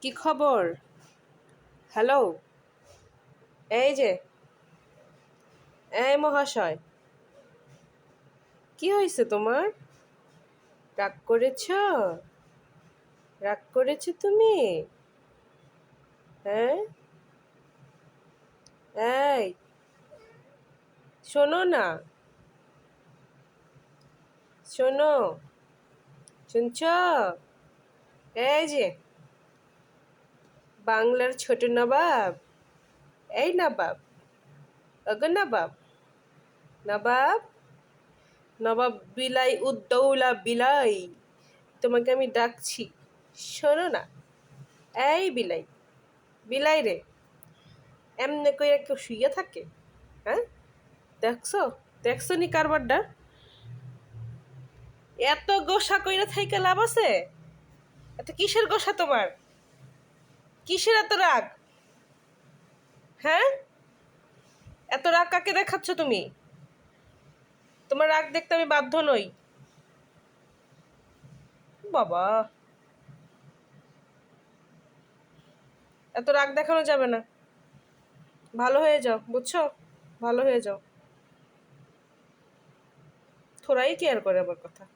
কি খবর? হ্যালো এই যে। এই মহাশয়। কি হয়েছে তোমার? রাগ করেছ? রাগ করেছ তুমি? হ্যাঁ? এই। শোনো না। শোনো। শুনছ? এই যে। বাংলার ছোট নবাব? এই নবাব, অগো নবাব নবাব নবাব বিলাই উদ্দৌলা বিলাই, তোমাকে আমি ডাকছি, শোনো না। এই বিলাই বিলাই রে, এমনি কইরা কেউ শুয়ে থাকে? হ্যাঁ? দেখছ? দেখছ নি কারবারটা? এত গোসা কইরা থাইকে লাভ আছে? এত কিসের গোসা তোমার? কিসের এত রাগ? হ্যাঁ? এত রাগ কাকে দেখাচ্ছ তুমি? তোমার রাগ দেখতে আমি বাধ্য নই। বাবা। এত রাগ দেখানো যাবে না। ভালো হয়ে যাও, বুঝছ? ভালো হয়ে যাও। থোড়াই কেয়ার করে আমার কথা।